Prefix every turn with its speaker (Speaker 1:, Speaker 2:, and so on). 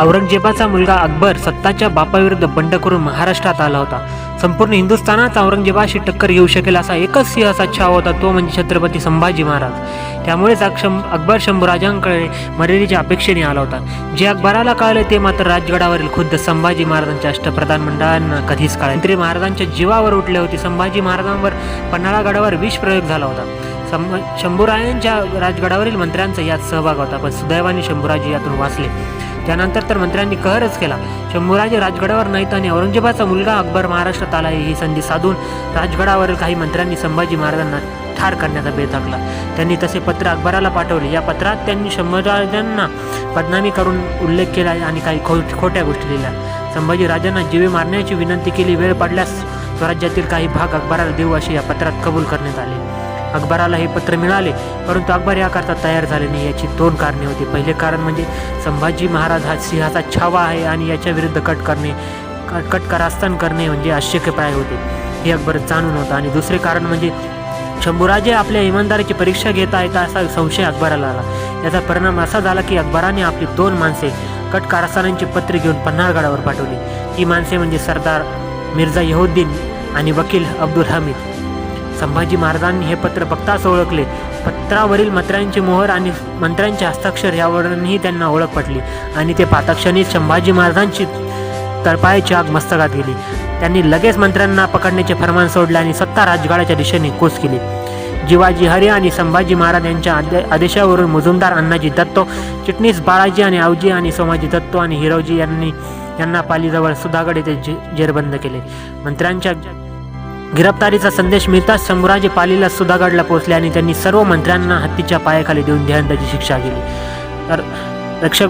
Speaker 1: औरंगजेबाचा मुलगा अकबर सत्ताच्या बापाविरुद्ध बंड करून महाराष्ट्रात आला होता. संपूर्ण हिंदुस्थानात औरंगजेबाशी टक्कर येऊ शकेल असा एकच सिंह छाव होता तो म्हणजे छत्रपती संभाजी महाराज. त्यामुळेच अक्षम अकबर शंभूराजांकडे मर्यादेच्या अपेक्षेने आला होता. जे अकबराला कळले ते मात्र राजगडावरील खुद्द संभाजी महाराजांच्या अष्टप्रधान मंडळांना कधीच कळले महाराजांच्या जीवावर उठले होते. संभाजी महाराजांवर पन्हाळा गडावर विष प्रयोग झाला होता. संभ शंभूरायांच्या राजगडावरील मंत्र्यांचा यात सहभाग होता पण सुदैवाने शंभूराजे यातून वाचले. त्यानंतर तर मंत्र्यांनी कहरच केला. शंभूराजे राजगडावर नाहीत आणि औरंगजेबाचा मुलगा अकबर महाराष्ट्रात आला ही संधी साधून राजगडावरील काही मंत्र्यांनी संभाजी महाराजांना ठार करण्याचा बेत आखला. त्यांनी तसे पत्र अकबराला पाठवले. या पत्रात त्यांनी शंभूराजांना बदनामी करून उल्लेख केला आणि काही खो खोट्या गोष्टी लिहिल्या. संभाजी राजांना जीवे मारण्याची विनंती केली. वेळ पडल्यास स्वराज्यातील काही भाग अकबराला देऊ असे या पत्रात कबूल करण्यात आले. अकबराला हे पत्र मिळाले. परंतु अकबर याकरता तयार झाले नाही. याची दोन कारणे होती. पहिले कारण म्हणजे संभाजी महाराज हा सिंहाचा छावा आहे आणि याच्या विरुद्ध कट करणे कट कट करणे म्हणजे आश्चर्यप्राय होते. हे अकबर जाणून होतं. आणि दुसरे कारण म्हणजे शंभूराजे आपल्या इमानदारीची परीक्षा घेत आहेत असा संशय अकबराला आला. याचा परिणाम असा झाला की अकबराने आपली दोन माणसे कट कारस्थानांची पत्रे घेऊन पन्हाळगडावर पाठवली. ती माणसे म्हणजे सरदार मिर्झा यहुद्दीन आणि वकील अब्दुल हमीद. संभाजी महाराजांनी हे पत्र बघताच ओळखले. पत्रावरील मंत्र्यांची मोहर आणि मंत्र्यांचे हस्ताक्षर यावरूनही त्यांना ओळख पटली आणि ते पाताक्षणी संभाजी महाराजांची तळपायाची आग मस्तकात गेली. त्यांनी लगेच मंत्र्यांना पकडण्याचे फरमान सोडले आणि सत्ता राजगडाच्या दिशेने कूच केली. जिवाजी हरे आणि संभाजी महाराज यांच्या आदे आदेशावरून मुजुमदार अण्णाजी दत्तो चिटणीस बाळाजी आणि आवजी आणि सोमाजी दत्तो आणि हिरोजी यांनी यांना पालीजवळ सुधागड येथे जे जेरबंद केले. मंत्र्यांच्या गिरफ्तारीचा संदेश मिळताच शंभूराजे पालीला सुधागडला पोहोचले आणि त्यांनी सर्व मंत्र्यांना हत्तीच्या पायाखाली देऊन देहांताची शिक्षा केली. तर रक्षक